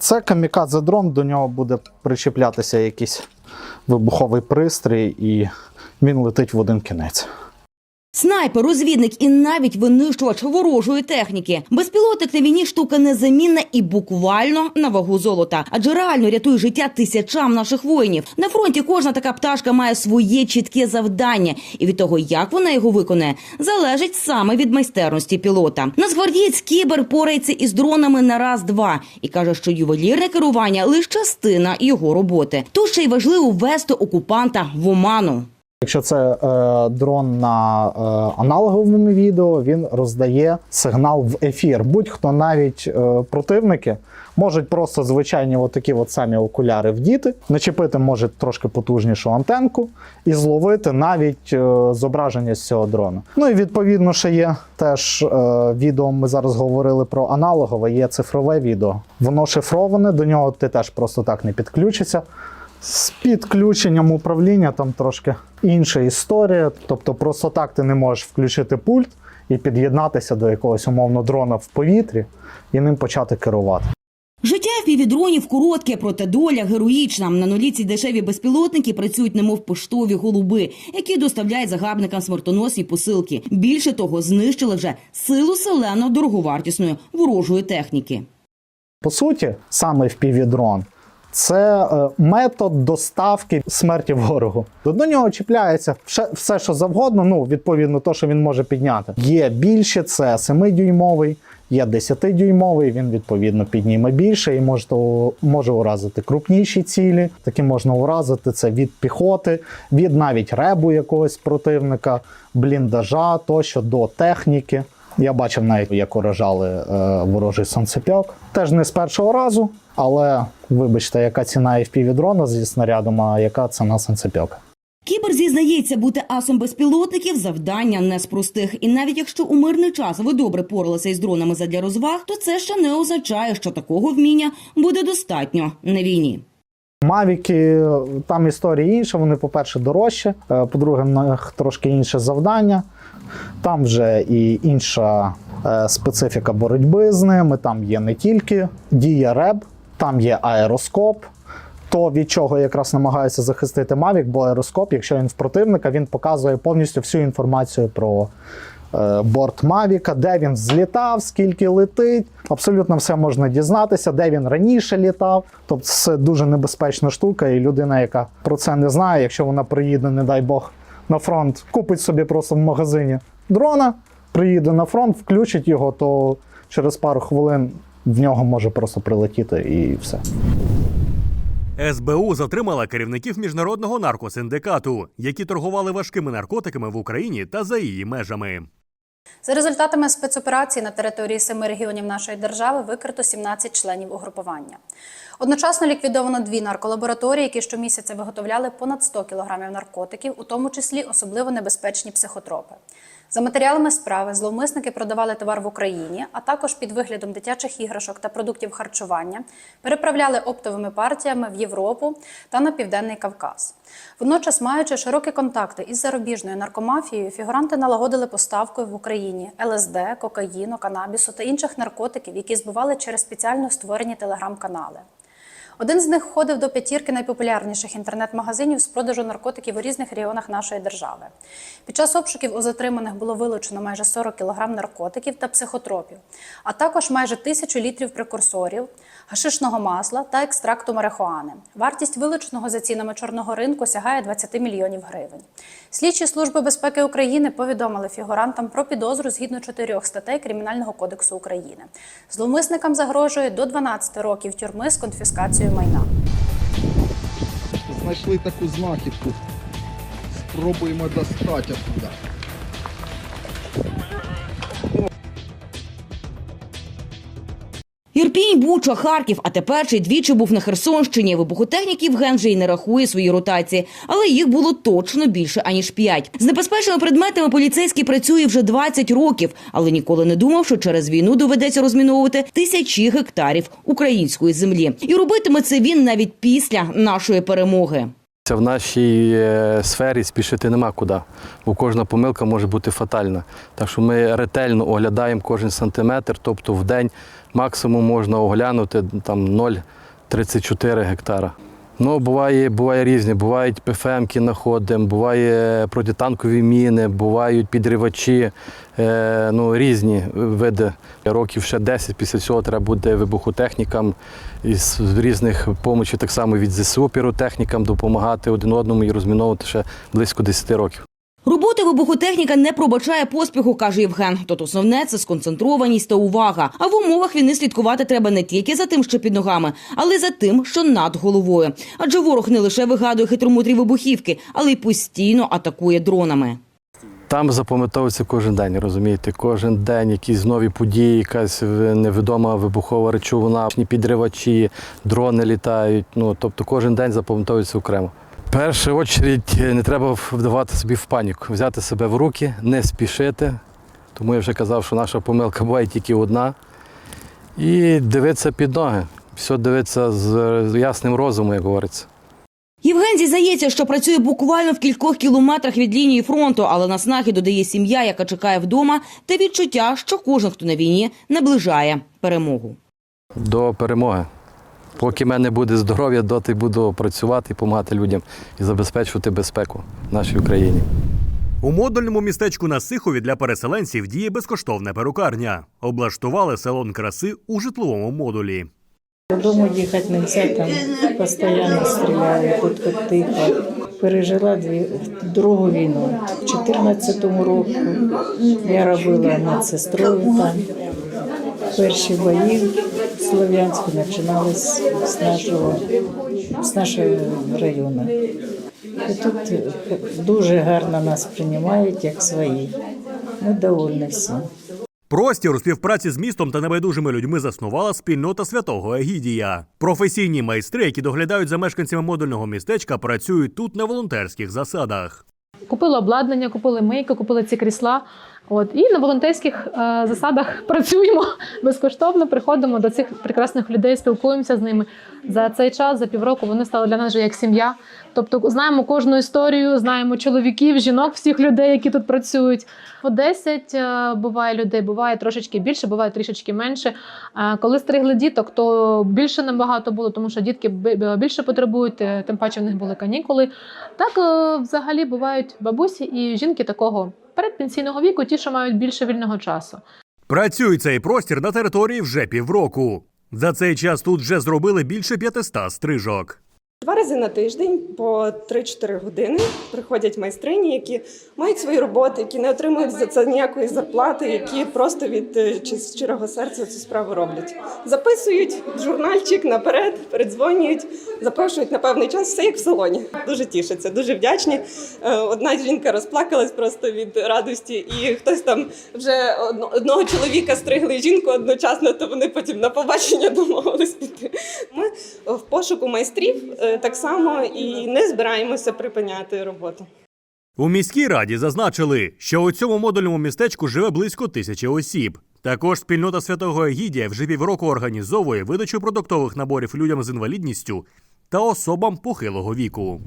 Це камікадзе дрон, до нього буде причіплятися якийсь вибуховий пристрій, і він летить в один кінець. Снайпер, розвідник і навіть винищувач ворожої техніки. Безпілотник на війні штука незамінна і буквально на вагу золота, адже реально рятує життя тисячам наших воїнів. На фронті кожна така пташка має своє чітке завдання, і від того, як вона його виконає, залежить саме від майстерності пілота. Нацгвардієць кібер порається із дронами на раз-два і каже, що ювелірне керування лише частина його роботи. Тут ще й важливо ввести окупанта в оману. Якщо це е, дрон на е, аналоговому відео, він роздає сигнал в ефір. Будь-хто навіть е, противники можуть просто звичайні отакі от самі окуляри вдіти, начепити може трошки потужнішу антенку і зловити навіть е, зображення з цього дрона. Ну і відповідно ще є теж е, відео. Ми зараз говорили про аналогове, є цифрове відео. Воно шифроване, до нього ти теж просто так не підключишся. З підключенням управління там трошки інша історія. Тобто, просто так ти не можеш включити пульт і під'єднатися до якогось умовно дрона в повітрі і ним почати керувати. Життя впівдронів коротке, проте доля героїчна. На нулі ці дешеві безпілотники працюють немов поштові голуби, які доставляють загарбникам смертоносні посилки. Більше того, знищили вже силу селено дороговартісної ворожої техніки. По суті, саме впівдрон це е, метод доставки смерті ворогу. До нього чіпляється все, що завгодно. Ну, відповідно, то, що він може підняти. Є більше, це 7-дюймовий, є 10-дюймовий, він відповідно підніме більше і може, може уразити крупніші цілі. Такі можна уразити це від піхоти, від навіть ребу якогось противника, бліндажа тощо до техніки. Я бачив навіть, як уражали е, ворожий сонцепьок. Теж не з першого разу, але вибачте, яка ціна FPV-дрона зі снарядом, а яка ціна сонцепьока. Кібер зізнається бути асом безпілотників завдання не з простих. І навіть якщо у мирний час ви добре поралися із дронами задля розваг, то це ще не означає, що такого вміння буде достатньо на війні. Мавіки, там історія інша, вони, по-перше, дорожчі, е, по-друге, в них трошки інше завдання. Там вже і інша е, специфіка боротьби з ними. Там є не тільки дія РЕБ, там є аероскоп. То від чого якраз намагаюся захистити Mavic, бо аероскоп, якщо він в противника, він показує повністю всю інформацію про борт Мавіка, де він злітав, скільки летить. Абсолютно все можна дізнатися, де він раніше літав. Тобто це дуже небезпечна штука, і людина, яка про це не знає, якщо вона приїде, не дай Бог, на фронт, купить собі просто в магазині дрона, приїде на фронт, включить його, то через пару хвилин в нього може просто прилетіти і все. СБУ затримала керівників міжнародного наркосиндикату, які торгували важкими наркотиками в Україні та за її межами. За результатами спецоперації на території семи регіонів нашої держави викрито 17 членів угрупування. Одночасно ліквідовано дві нарколабораторії, які щомісяця виготовляли понад 100 кг наркотиків, у тому числі особливо небезпечні психотропи. За матеріалами справи зловмисники продавали товар в Україні, а також під виглядом дитячих іграшок та продуктів харчування переправляли оптовими партіями в Європу та на південний Кавказ. Водночас, маючи широкі контакти із зарубіжною наркомафією, фігуранти налагодили поставку в Україні ЛСД, кокаїну, канабісу та інших наркотиків, які збували через спеціально створені телеграм-канали. Один з них входив до п'ятірки найпопулярніших інтернет-магазинів з продажу наркотиків у різних регіонах нашої держави. Під час обшуків у затриманих було вилучено майже 40 кг наркотиків та психотропів, а також майже тисячу літрів прекурсорів, гашишного масла та екстракту марихуани. Вартість вилученого за цінами чорного ринку сягає 20 мільйонів гривень. Слідчі служби безпеки України повідомили фігурантам про підозру згідно чотирьох статей Кримінального кодексу України. Зловмисникам загрожує до 12 років тюрми з конфіскацією майна. Знайшли таку знахідку. Спробуємо достати оттуда. Ірпінь, Буча, Харків, а тепер ще двічі був на Херсонщині. Вибухотехніків ген вже й не рахує свої ротації, але їх було точно більше аніж п'ять. З небезпечними предметами поліцейський працює вже 20 років, але ніколи не думав, що через війну доведеться розміновувати тисячі гектарів української землі. І робитиме це він навіть після нашої перемоги. В нашій е, сфері спішити нема куди, бо кожна помилка може бути фатальна. Так що ми ретельно оглядаємо кожен сантиметр, тобто в день максимум можна оглянути там 0,34 гектара. Ну, буває, буває різні. Бувають ПФМки знаходимо, буває протитанкові міни, бувають підривачі, е, ну, різні види. Років ще 10 після цього треба буде вибухотехнікам із різних помочів, так само від ЗСУ піротехнікам допомагати один одному і розміновувати ще близько 10 років. Робота вибухотехніка не пробачає поспіху, каже Євген. Тут основне це сконцентрованість та увага. А в умовах війни слідкувати треба не тільки за тим, що під ногами, але й за тим, що над головою. Адже ворог не лише вигадує хитромудрі вибухівки, але й постійно атакує дронами. Там запам'ятовується кожен день, розумієте? Кожен день якісь нові події, якась невідома вибухова речовина, підривачі, дрони літають. Ну, тобто кожен день запам'ятовується окремо. Першу чергу не треба вдавати собі в паніку, взяти себе в руки, не спішити. Тому я вже казав, що наша помилка буває тільки одна. І дивитися під ноги. Все дивитися з ясним розумом, як говориться. Євген зізнається, що працює буквально в кількох кілометрах від лінії фронту, але на снахи додає сім'я, яка чекає вдома, та відчуття, що кожен, хто на війні, наближає перемогу. до перемоги. Поки в мене буде здоров'я, доти буду працювати допомагати людям і забезпечувати безпеку в нашій Україні. У модульному містечку на Сихові для переселенців діє безкоштовна перукарня. Облаштували салон краси у житловому модулі. Додому їхати не можна, там постійно стріляють, тут хоч тихо. Пережила дві, другу війну. В 14-му року я робила медсестрою там. Перші бої Слов'янську починались з нашого, з нашого району. І тут дуже гарно нас приймають як свої. Ми довольні всім. Простір у співпраці з містом та небайдужими людьми заснувала спільнота святого Егідія. Професійні майстри, які доглядають за мешканцями модульного містечка, працюють тут на волонтерських засадах. Купили обладнання, купили мийки, купили ці крісла. От і на волонтерських е, засадах працюємо безкоштовно. Приходимо до цих прекрасних людей, спілкуємося з ними. За цей час, за півроку, вони стали для нас вже як сім'я. Тобто знаємо кожну історію, знаємо чоловіків, жінок, всіх людей, які тут працюють. По 10 е, буває людей, буває трошечки більше, буває трішечки менше. Е, Коли стригли діток, то більше набагато було, тому що дітки більше потребують, е, тим паче в них були канікули. Так е, взагалі бувають бабусі і жінки такого передпенсійного віку, ті, що мають більше вільного часу. Працює цей простір на території вже півроку. За цей час тут вже зробили більше 500 стрижок. Два рази на тиждень по 3-4 години приходять майстрині, які мають свої роботи, які не отримують за це ніякої зарплати, які просто від е, щирого серця цю справу роблять. Записують журнальчик наперед, передзвонюють, запрошують на певний час, все як в салоні. Дуже тішаться, дуже вдячні. Е, Одна жінка розплакалась просто від радості, і хтось там вже одного чоловіка стригли жінку одночасно, то вони потім на побачення домовились піти. Ми в пошуку майстрів е, так само і не збираємося припиняти роботу. У міській раді зазначили, що у цьому модульному містечку живе близько тисячі осіб. Також спільнота святого Егідія вже півроку організовує видачу продуктових наборів людям з інвалідністю та особам похилого віку.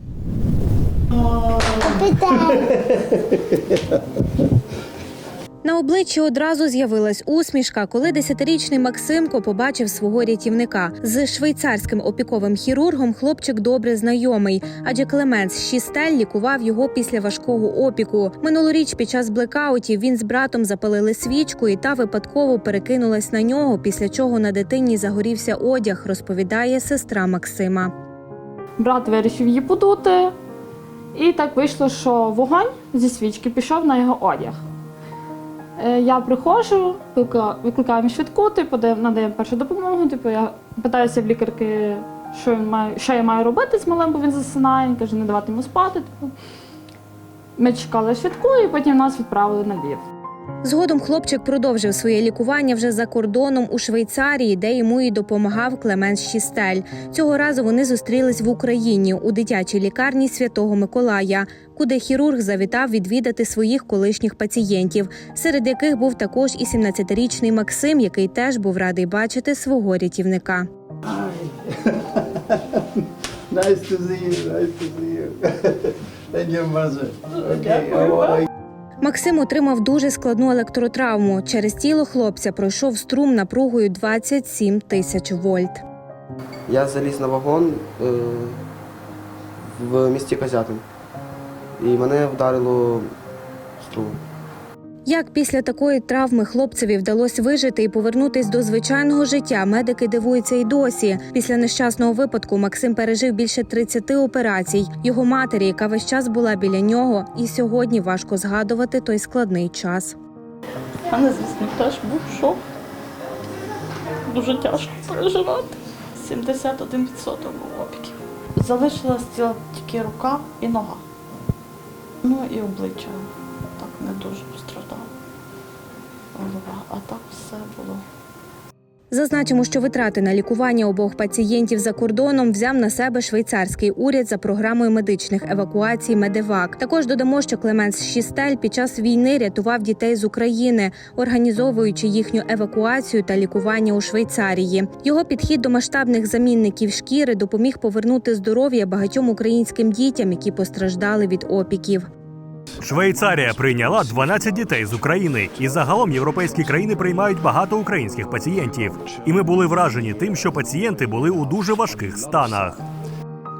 На обличчі одразу з'явилась усмішка, коли десятирічний Максимко побачив свого рятівника. З швейцарським опіковим хірургом хлопчик добре знайомий, адже Клеменс Шістель лікував його після важкого опіку. Минулоріч під час блекаутів він з братом запалили свічку, і та випадково перекинулась на нього, після чого на дитині загорівся одяг, розповідає сестра Максима. Брат вирішив її подути, і так вийшло, що вогонь зі свічки пішов на його одяг. Е, Я приходжу, викликаємо швидку, типу, надаємо першу допомогу. Типу, я питаюся в лікарки, що, він має, що я маю робити з малим, бо він засинає. Він каже, не давати йому спати. Типу. Ми чекали швидку і потім нас відправили на Львів. Згодом хлопчик продовжив своє лікування вже за кордоном у Швейцарії, де йому і допомагав Клеменс Шістель. Цього разу вони зустрілись в Україні у дитячій лікарні Святого Миколая, куди хірург завітав відвідати своїх колишніх пацієнтів, серед яких був також і 17-річний Максим, який теж був радий бачити свого рятівника. Nice to see you. Nice to see you. and your mother. Okay, how are you? Максим отримав дуже складну електротравму. Через тіло хлопця пройшов струм напругою 27 тисяч вольт. Я заліз на вагон е, в місті Козятин. І мене вдарило струмом. Як після такої травми хлопцеві вдалося вижити і повернутись до звичайного життя, медики дивуються й досі. Після нещасного випадку Максим пережив більше 30 операцій. Його матері, яка весь час була біля нього, і сьогодні важко згадувати той складний час. Мене, звісно, теж був шок. Дуже тяжко переживати. 71% був опіків. Залишилась ціла тільки рука і нога. Ну і обличчя так не дуже. Голова, а так все було. Зазначимо, що витрати на лікування обох пацієнтів за кордоном взяв на себе швейцарський уряд за програмою медичних евакуацій Медевак. Також додамо, що Клеменс Шістель під час війни рятував дітей з України, організовуючи їхню евакуацію та лікування у Швейцарії. Його підхід до масштабних замінників шкіри допоміг повернути здоров'я багатьом українським дітям, які постраждали від опіків. Швейцарія прийняла 12 дітей з України, і загалом європейські країни приймають багато українських пацієнтів. І ми були вражені тим, що пацієнти були у дуже важких станах.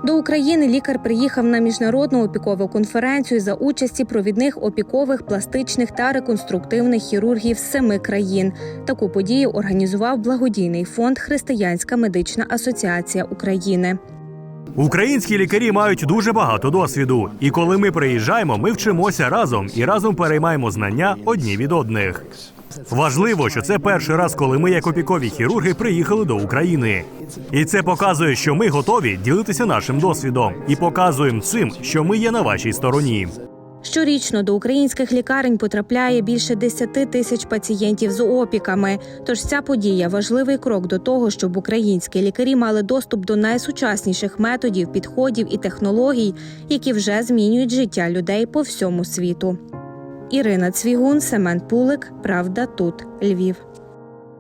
До України лікар приїхав на міжнародну опікову конференцію за участі провідних опікових, пластичних та реконструктивних хірургів семи країн. Таку подію організував благодійний фонд Християнська медична асоціація України. Українські лікарі мають дуже багато досвіду, і коли ми приїжджаємо, ми вчимося разом і разом переймаємо знання одні від одних. Важливо, що це перший раз, коли ми, як опікові хірурги, приїхали до України. І це показує, що ми готові ділитися нашим досвідом і показуємо цим, що ми є на вашій стороні. Щорічно до українських лікарень потрапляє більше 10 тисяч пацієнтів з опіками. Тож ця подія важливий крок до того, щоб українські лікарі мали доступ до найсучасніших методів, підходів і технологій, які вже змінюють життя людей по всьому світу. Ірина Цвігун, Семен Пулик. Правда, тут Львів.